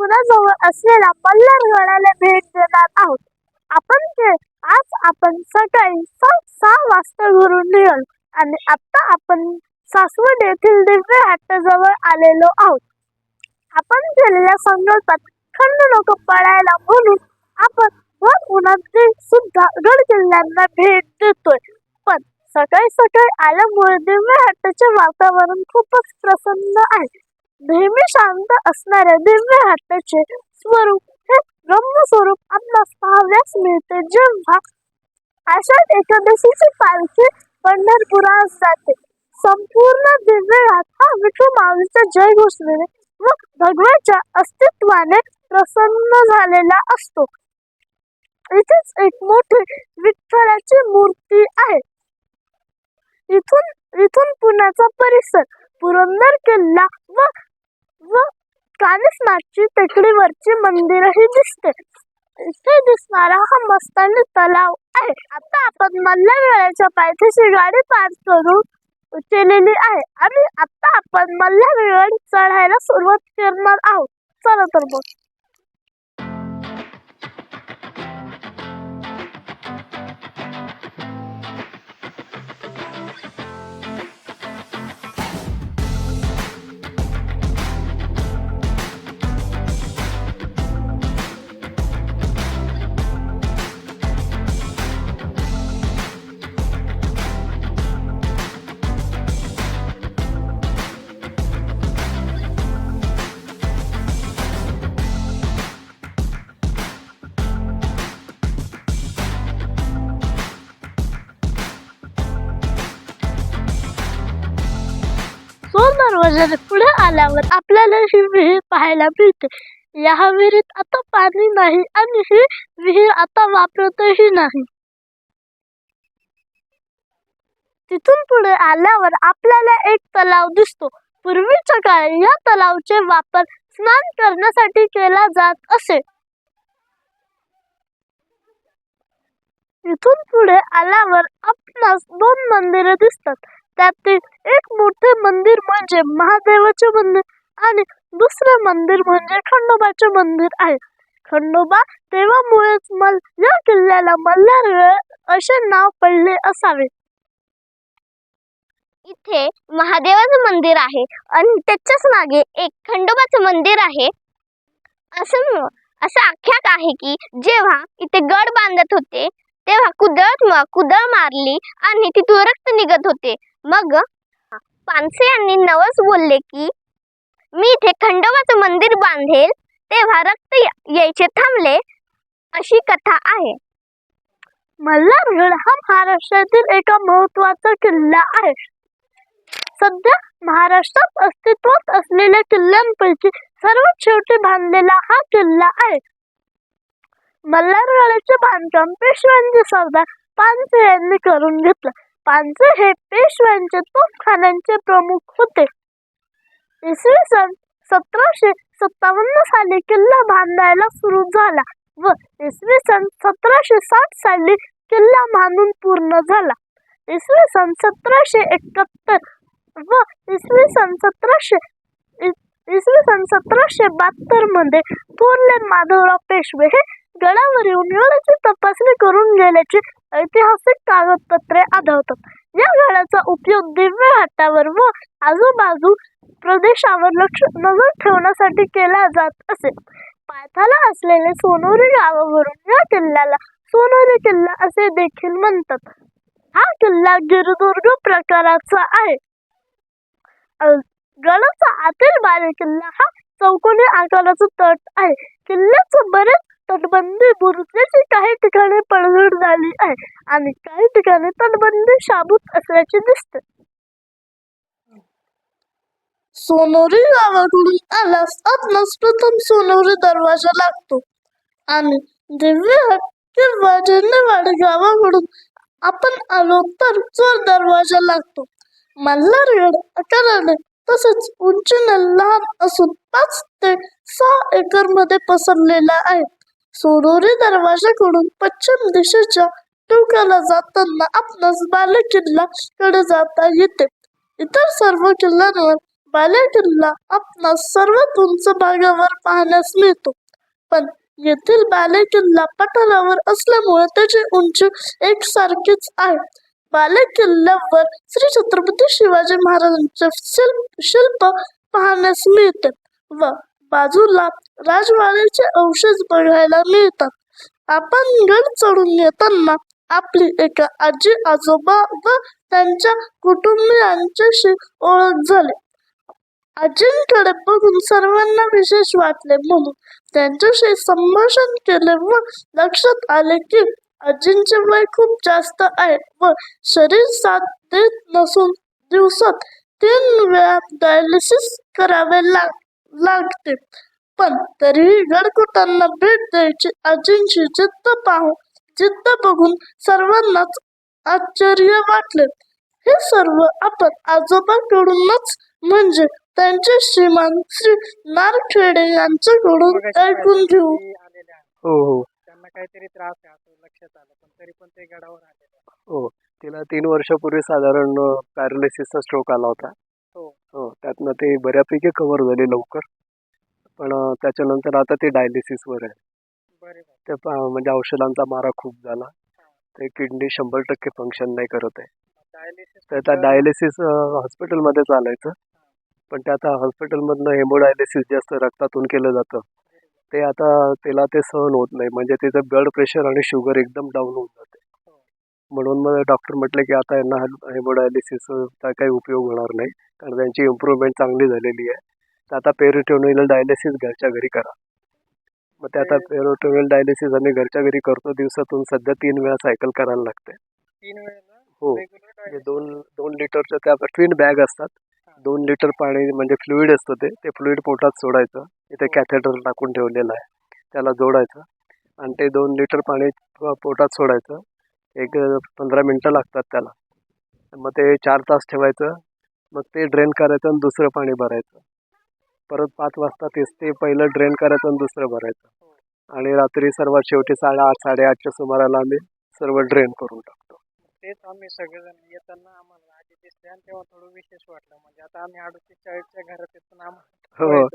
आज आपण पुण्याजवळ असलेल्या मल्हारगडाला भेट देणार आहोत. आपण ते आज आपण सकाळी सात सहा वाजता घरून निघालो आणि आता आपण सासवड येथील दिव्य हट्टाजवळ आलेलो आहोत. आपण केलेल्या संकल्पात खंड नको पडायला म्हणून आपण वर उन्हात सुद्धा गड किल्ल्यांना भेट देतोय. पण सकाळी सकाळी आल्यामुळे दिव्य हट्टाचे वातावरण खूपच प्रसन्न आहे. नेहमी शांत असणाऱ्या दिव्य हट्टाचे स्वरूप हे ब्रह्म स्वरूप आपणास पाहाव्यास मिळते. जेव्हा अशा एकादशीची पालखी पंढरपुरात जाते संपूर्ण दिव्य हा विठू माऊलीचा जय घोषणेने व भगवानच्या अस्तित्वाने प्रसन्न झालेला असतो. इथेच एक मोठी विठ्ठलाची मूर्ती आहे. इथून इथून पुण्याचा परिसर पुरंदर किल्ला व व कानिसनाथची टेकडीवरची मंदिरही दिसते. इथे दिसणारा हा मस्तानी तलाव आहे. आता आपण मल्हारगडाच्या पायथ्याशी गाडी पार करून केलेली आहे आणि आता आपण मल्हारगड चढायला सुरुवात करणार आहोत. चला तर मग. दरवाजाने पुढे आल्यावर आपल्याला ही विहीर पाहायला मिळते. या विहिरीत आता पाणी नाही आणि ही विहीर आता वापरतही नाही. तिथून पुढे आल्यावर आपल्याला एक तलाव दिसतो. पूर्वीच्या काळी या तलावचे वापर स्नान करण्यासाठी केला जात असे. इथून पुढे आल्यावर आपणास दोन मंदिरे दिसतात. त्यातील एक मोठे मंदिर म्हणजे महादेवाचे मंदिर आणि दुसरे मंदिर म्हणजे खंडोबाचे मंदिर आहे. खंडोबा तेव्हामुळेच मल या किल्ल्याला मल्हार असे नाव पडले असावे. इथे महादेवाचं मंदिर आहे आणि त्याच्याच मागे एक खंडोबाचं मंदिर आहे. असं असं आख्याक आहे की जेव्हा इथे गड बांधत होते तेव्हा कुदळ कुदळ मारली आणि तिथून रक्त निघत होते. मग पानसे यांनी नवस बोलले की मी इथे खंडोबाचं मंदिर बांधेल तेव्हा रक्त यायचे थांबले अशी कथा आहे. मल्हारगड हा महाराष्ट्रातील एका महत्त्वाचा किल्ला आहे. सध्या महाराष्ट्रात अस्तित्वात असलेल्या किल्ल्यांपैकी सर्वात शेवटी बांधलेला हा किल्ला आहे. मल्हारगडाचे बांधकाम पेशव्यांचे सरदार पानसे यांनी करून घेतलं. पांजे हे पेशव्यांचे तोफखान्यांचे प्रमुख होते. इसवी सन सतराशे सत्तावन्न साली किल्ला बांधायला सुरू झाला व इसवी सन सतराशे साठ साली किल्ला बांधून पूर्ण झाला. इसवी सन सतराशे एकाहत्तर व इसवी सन सतराशे इसवी सन सतराशे बहात्तरमध्ये थोरले माधवराव पेशवे हे गडावर येऊन गडाची तपासणी करून गेल्याची ऐतिहासिक कागदपत्रे आढळतात. या गडाचा उपयोग दिव्य हातावर व आजूबाजू प्रदेशावर लक्ष नजर ठेवण्यासाठी केला जात असे. पायथाला असलेले सोनोरी गावावरून या किल्ल्याला सोनोरी किल्ला असे देखील म्हणतात. हा किल्ला गिरदुर्ग प्रकाराचा आहे. गडाचा आतील बारी किल्ला हा चौकोनी आकाराचा तट आहे. किल्ल्याचं बरेच तटबंदी बुरुजाची काही ठिकाणी पडझड झाली आहे आणि काही ठिकाणी तटबंदी शाबूत असल्याचे दिसते. सोनोरी गावाकडून आल्यास आपणास प्रथम सोनोरी दरवाजा लागतो. आणि दिव्य हट किंवा झेंडेवाडी गावाकडून आपण आलो तर चोर दरवाजा लागतो. मल्हारगड आकाराने तसेच उंचीने लहान असून पाच ते सहा एकरमध्ये पसरलेला आहे. सोनोरी दरवाजाकडून. पश्चिम दिशेच्या टोकाला जाताना आपणास बालेकिल्ला कडे जाता येते. इतर सर्व किल्ल्यांवर बालेकिल्ला आपणास सर्वात उंच भागावर पाहण्यास मिळतो. पण येथील बालेकिल्ला पठारावर असल्यामुळे त्याची उंची एकसारखीच आहे. बालेकिल्ल्यावर श्री छत्रपती शिवाजी महाराजांचे शिल्प शिल्प पाहण्यास मिळते व बाजूला राजवाड्याचे अवशेष बघायला मिळतात. आपण गड चढून येताना आपली एका आजी आजोबा व त्यांच्या कुटुंबियांच्याशी ओळख झाली. आजींकडे बघून सर्वांना विशेष वाटले म्हणून त्यांच्याशी संभाषण केले व लक्षात आले की आजींचे वय खूप जास्त आहे व शरीर साथ देत नसून दिवसात तीन वेळा डायलिसिस करावे लाग लागते. पण तरीही गडकोटांना भेट द्यायची आजींची जिद्द पाहून जिद्द बघून सर्वांनाच आश्चर्य वाटले. हे सर्व आपण आजोबाकडूनच म्हणजे त्यांचे श्रीमान श्री नारखेडे यांच्याकडून ऐकून घेऊ. हो हो. त्यांना काहीतरी त्रास आहे असं लक्षात आलं पण तरी पण ते गडावर आहेत. हो तिला तीन वर्षापूर्वी साधारण पॅरालिसिसचा स्ट्रोक आला होता. हो. हो त्यातनं ते बऱ्यापैकी कव्हर झाले लवकर. पण त्याच्यानंतर आता ते डायलिसिसवर आहे. ते प- म्हणजे औषधांचा मारा खूप झाला. ते किडनी शंभर टक्के फंक्शन नाही करत आहे. डायलिसिस तर आता डायलिसिस हॉस्पिटलमध्ये चालायचं. पण ते आता हॉस्पिटलमधनं हेमोडायलिसिस जास्त रक्तातून केलं जातं. ते आता त्याला ते सहन होत नाही. म्हणजे त्याचं ब्लड प्रेशर आणि शुगर एकदम डाऊन होऊन जाते. म्हणून मग डॉक्टर म्हटले की आता यांना हेमोडायलिसिसचा काही उपयोग होणार नाही. कारण त्यांची इम्प्रूव्हमेंट चांगली झालेली आहे. तर आता पेरिटोनियल डायलिसिस घरच्या घरी करा. मग ते आता पेरिटोनियल डायलिसिस आम्ही घरच्या घरी करतो. दिवसातून सध्या तीन वेळा सायकल करायला लागते. तीन वेळेला हो. म्हणजे दोन दोन लिटरच्या त्या ट्विन बॅग असतात. दोन लिटर पाणी म्हणजे फ्लुईड असतं ते. ते फ्लुईड पोटात सोडायचं. इथे कॅथेटर टाकून ठेवलेलं आहे. त्याला जोडायचं. आणि ते दोन लिटर पाणी पोटात सोडायचं. एक पंधरा मिनटं लागतात त्याला. मग ते चार तास ठेवायचं मग ते ड्रेन करायचं आणि दुसरं पाणी भरायचं. परत पाच वाजता तेच ते पहिलं ड्रेन करायचं आणि दुसरं भरायचं. आणि रात्री सर्वात शेवटी साडेआठ साडेआठच्या सुमाराला आम्ही सर्व ड्रेन करून टाकतो. तेच आम्ही सगळेजण येताना आम्हाला आधी दिसले आणि तेव्हा थोडं विशेष वाटलं. म्हणजे आता आम्ही अडतीस चाळीसच्या घरात येतो आम्हाला हो.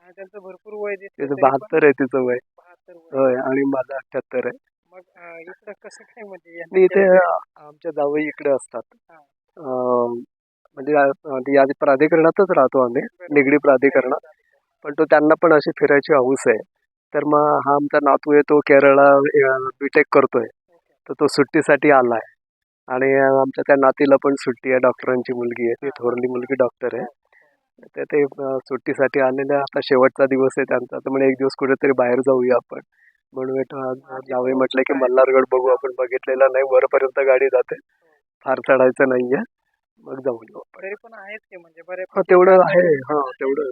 आणि त्यांचं भरपूर वय दिसतं बहात्तर आहे तिचं वय. होय आणि माझं अठ्ठ्याहत्तर आहे. मग अं, इकडं कसं काय म्हणजे यांनी इथे केलं? आमच्या जावई इकडे असतात. हा. अं, म्हणजे या- या प्राधिकरणातच राहतो आम्ही निगडी प्राधिकरणात पण तो त्यांना पण अशी फिरायची हौस आहे. तर मग हा आमचा नातू आहे तो केरळला बीटेक करतोय. तर तो सुट्टीसाठी आला आहे आणि आमच्या त्या नातीला पण सुट्टी आहे डॉक्टरांची मुलगी आहे ती थोरली मुलगी डॉक्टर आहे. तर ते अं, सुट्टीसाठी आलेले. आता शेवटचा दिवस आहे त्यांचा तर म्हणे एक दिवस कुठेतरी बाहेर जाऊया आपण. आज जावई म्हटलं की मल्हारगड बघू आपण बघितलेला नाही वरपर्यंत गाडी जाते. फार चढायचं नाहीये. मग येऊ आपण. तरी पण आहेच की म्हणजे बरे हो तेवढं आहे. हा तेवढं.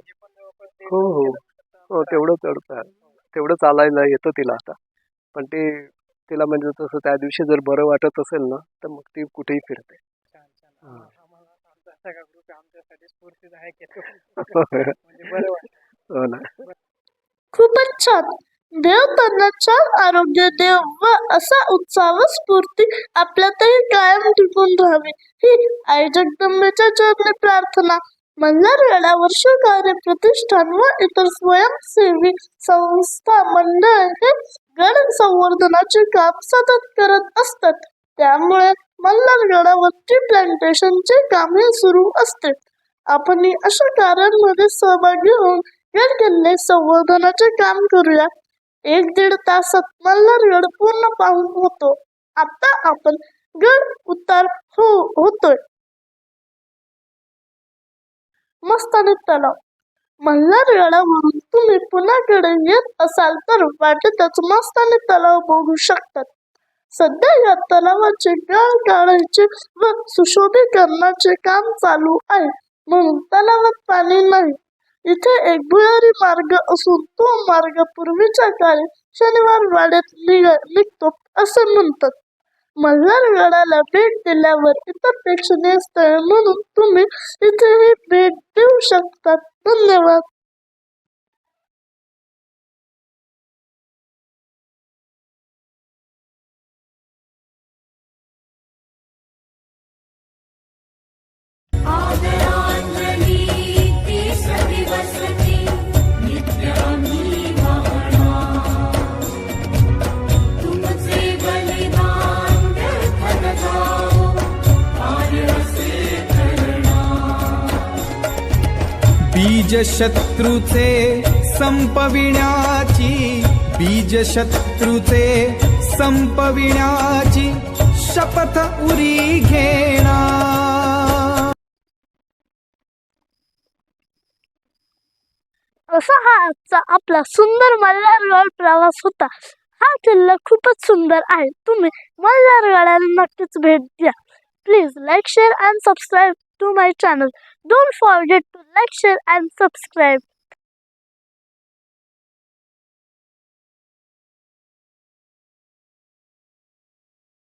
हो, हो. हो तेवढं चढतं. तेवढं चालायला येतं तिला आता. पण ते तिला म्हणजे तसं त्या दिवशी जर बरं वाटत असेल ना तर मग ती कुठेही फिरते. खूपच छान. देव त्यांना छान आरोग्य देव व असा उत्साह व स्फूर्ती आपल्यातही कायम टिकून राहावी. ही आई जगदंबेच्या चरणी प्रार्थना. वर्ष कार्य प्रतिष्ठान व इतर स्वयंसेवी संस्था मंडळ हे गड संवर्धनाचे काम सतत करत असतात. त्यामुळे मल्हारगडावर टी प्लांटेशनचे कामही सुरू असते. आपण अशा कार्यांमध्ये सहभागी होऊन गड किल्ले संवर्धनाचे काम करूया. एक दीड तासात मल्हारगड पूर्ण पाहून होतो. आता आपण गड उतार हो होतोय. मस्तानी तलाव. मल्हारगडावरून तुम्ही पुण्याकडे येत असाल तर वाटेतच मस्तानी तलाव बघू शकतात. सध्या या तलावाचे गाळ गाळायचे व सुशोभीकरणाचे काम चालू आहे. म्हणून तलावात पाणी नाही. इथे एक भुयारी मार्ग असून तो मार्ग पूर्वीच्या काळी शनिवार वाड्यात निघ निघतो असे म्हणतात. मल्हारगडाला भेट दिल्यावर इतर प्रेक्षणीय स्थळ म्हणून तुम्ही इथेही भेट देऊ शकतात. धन्यवाद. बीज बीजशत्रूचे संपविण्याची बीजशत्रूचे संपविण्याची शपथ उरी घेणार. असा हा आजचा आपला सुंदर मल्हारगड प्रवास होता. हा किल्ला खूपच सुंदर आहे. तुम्ही मल्हारगडाला नक्कीच भेट द्या. Please like share and subscribe to my channel. Don't forget to like, share and subscribe.